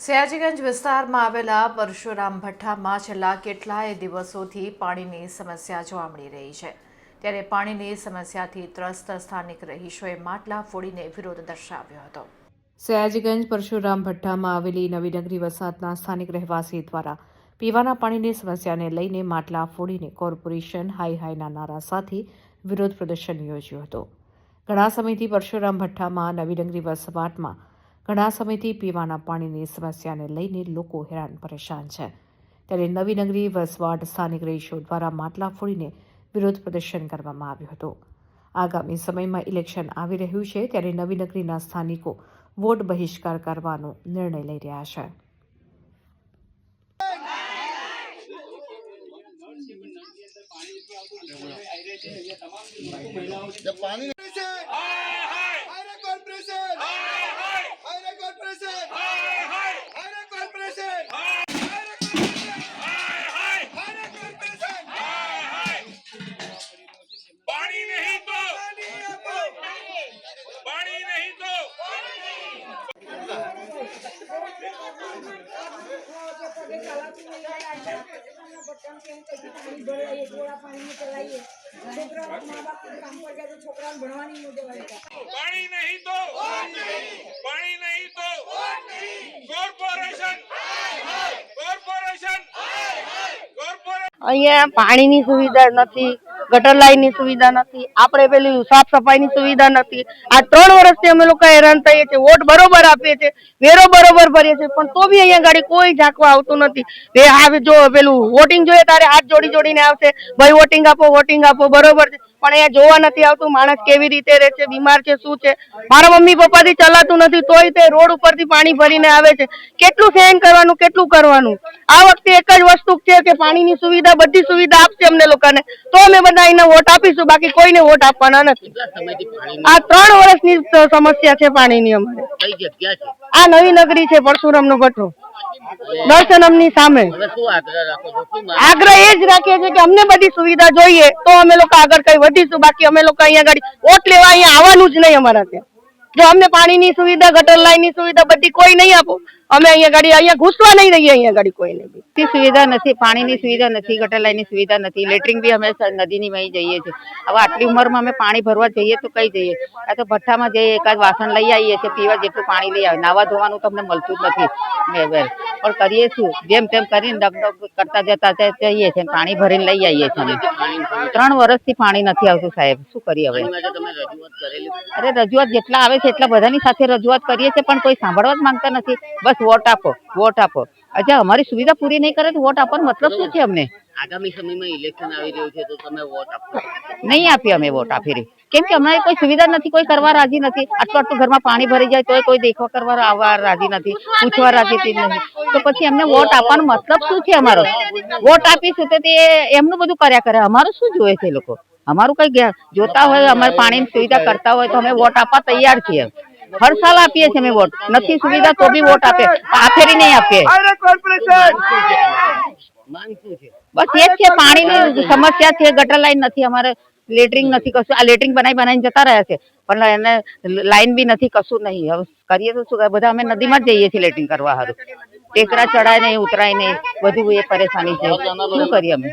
સયાજીગંજ વિસ્તારમાં આવેલા પરશુરામ ભઠ્ઠામાં છેલ્લા કેટલાય દિવસોથી પાણીની સમસ્યા જોવા મળી રહી છે. ત્યારે પાણીની સમસ્યાથી ત્રસ્ત સ્થાનિક રહીશોએ માટલા ફોડીને વિરોધ દર્શાવ્યો હતો. સયાજીગંજ પરશુરામ ભઠ્ઠામાં આવેલી નવીનગરી વસાહતના સ્થાનિક રહેવાસી દ્વારા પીવાના પાણીની સમસ્યાને લઈને માટલા ફોડીને કોર્પોરેશન હાઈ હાઈના નારા સાથે વિરોધ પ્રદર્શન યોજ્યું હતું. ઘણા સમયથી પરશુરામ ભઠ્ઠામાં નવીનગરી વસવાટમાં ઘણા સમયથી પીવાના પાણીની સમસ્યાને લઈને લોકો હેરાન પરેશાન છે. ત્યારે નવીનગરી વસવાટ સ્થાનિક રહીશો દ્વારા માટલા ફોડીને વિરોધ પ્રદર્શન કરવામાં આવ્યું હતું. આગામી સમયમાં ઇલેક્શન આવી રહ્યું છે ત્યારે નવીનગરીના સ્થાનિકો વોટ બહિષ્કાર કરવાનો નિર્ણય લઈ રહ્યા છે. પાણી પાણી નહીં તો પાણી નહીં તો કોર્પોરેશન કોર્પોરેશન અહીંયા પાણીની સુવિધા નથી. ગટર લાઈનની સુવિધા નથી, આપણે પેલી સાફ સફાઈ ની સુવિધા નથી. આ ત્રણ વર્ષથી અમે લોકો હેરાન થઈએ છીએ, વોટ બરોબર આપીએ છીએ, વેરો બરોબર ભરીએ છીએ, પણ તો બી અહીંયા ગાડી કોઈ ઝાંકવા આવતું નથી. આવે જો પેલું વોટિંગ જોઈએ, તારે હાથ જોડી જોડીને આવશે, ભાઈ વોટિંગ આપો વોટિંગ આપો, બરોબર છે. પણ અહીંયા જોવા નથી આવતું માણસ કેવી રીતે રહે છે બીમાર છે શું છે. મારા મમ્મી પપ્પાથી ચલાતું નથી તોય તે રોડ ઉપરથી પાણી ભરીને આવે છે. કેટલું સહન કરવાનું કેટલું કરવાનું? આ વખતે એક જ વસ્તુ છે કે પાણીની સુવિધા બધી સુવિધા આપશે અમને લોકોને. તો અમે બધા એને વોટ આપીશું બાકી કોઈને વોટ આપવાના નથી. આ ત્રણ વર્ષની સમસ્યા છે પાણીની અમારે. આ નવી નગરી છે પરશુરામનો ભઠ્ઠો દર્શનમની સામે? આગ્રહ એ જ રાખીએ છીએ કે અમને બધી સુવિધા જોઈએ તો અમે લોકો આગળ કઈ વધીશું. બાકી અમે લોકો અહીંયા આગળ વોટ લેવા અહીંયા આવવાનું જ નહીં અમારા ત્યાં. જો અમને પાણીની સુવિધા, ગટર લાઈનની સુવિધા બધી કોઈ નહીં આપો. અમે અહીંયા ગાડી અહીંયા ઘૂસવા નહીં રહીએ અહીંયા ગાડી કોઈ નહીં. સુવિધા નથી, પાણીની સુવિધા નથી, ગટર લાઈનની સુવિધા નથી લેટરિંગ બી અમે નદીની વહી જઈએ છીએ. હવે આટલી ઉંમરમાં અમે પાણી ભરવા જઈએ તો કઈ જઈએ? આ તો ભઠ્ઠામાં જઈએ, એકાદ વાસણ લઈ આવીએ છીએ, પીવા જેટલું પાણી લઈ આવે નાવા ધોવાનું તો અમને મળતું જ નથી. પણ કરીએ શું જેમ તેમ કરીને ડગડગ કરતા જતા જઈએ છે પાણી ભરીને લઈ આવીએ છીએ ત્રણ વર્ષથી પાણી નથી આવતું સાહેબ. શું કરીએ હવે? અરે રજૂઆત જેટલા આવે છે એટલા બધાની સાથે રજૂઆત કરીએ છીએ પણ કોઈ સાંભળવા જ માંગતા નથી. બસ વોટ આપો વોટ આપો. અચ્છા અમારી સુવિધા પૂરી નહીં કરે તો વોટ આપવાનો મતલબ શું છે અમને? આગામી સમયમાં ઇલેક્શન આવી રહ્યું છે તો તમે વોટ આપો. નહીં આપીએ અમે વોટ આપી રહી. કેમ કે અમારે કોઈ સુવિધા નથી કોઈ કરવા રાજી નથી. આટલું આટલું ઘરમાં પાણી ભરી જાય તોય કોઈ દેખવા કરવા આવવા રાજી નથી પૂછવા રાજી નથી. તો પછી એમને વોટ આપવાનો મતલબ શું છે અમારો? વોટ આપીશું તો તે એમનું બધું કર્યા કરે. અમારું શું જોવે છે લોકો? અમારું કઈ જોતા હોય અમારે પાણીની સુવિધા કરતા હોય તો અમે વોટ આપવા તૈયાર છીએ. હર સાલ આપીએ છીએ અમે વોટ. નથી સુવિધા તો બી વોટ આપે. આ ફેરી નહીં આપીએ બસ એ જ છે પાણીની સમસ્યા છે ગટર લાઈન નથી અમારે. લેટરિંગ નથી કશું. આ લેટરિંગ બનાવી બનાવીને જતા રહ્યા છે. પણ એને લાઈન બી નથી કશું નહીં. હવે કરીએ તો શું? બધા અમે નદીમાં જ જઈએ છીએ લેટરિંગ કરવા હારું. ટેકરા ચડાય નહીં ઉતરાય નહીં. બધું એ પરેશાની છે. શું કરીએ અમે?